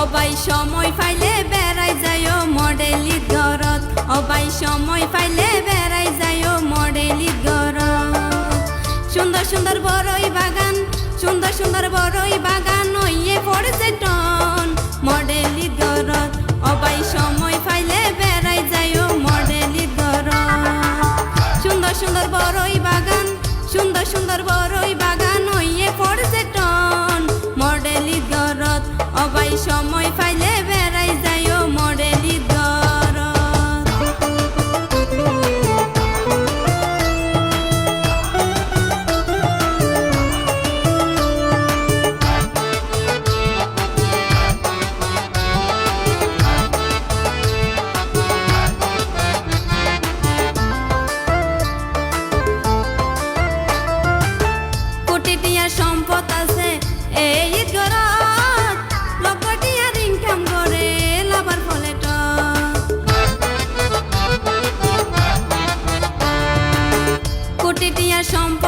অবাই সময় পাইলে বেড়াই যায়ও মডেলিত ঘরত অবাই সময় পাইলে বেড়াই যায়ও মডেলিত ঘরত সুন্দর সুন্দর বড়ই বাগান, সুন্দর সুন্দর বড়ই বাগান, ওইয়ে পড়ছে টন মডেলিত ঘরত অবাই সময় পাইলে বেড়াই যায়ও মডেলিত ঘরত সুন্দর সুন্দর বড়ই বাগান, সুন্দর সুন্দর বড়ই সময় সম্পদ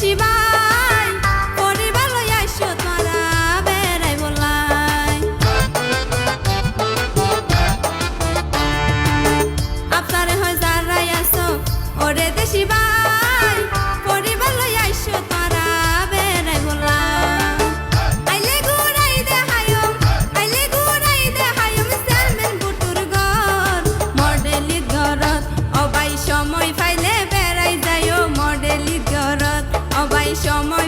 しまう সময়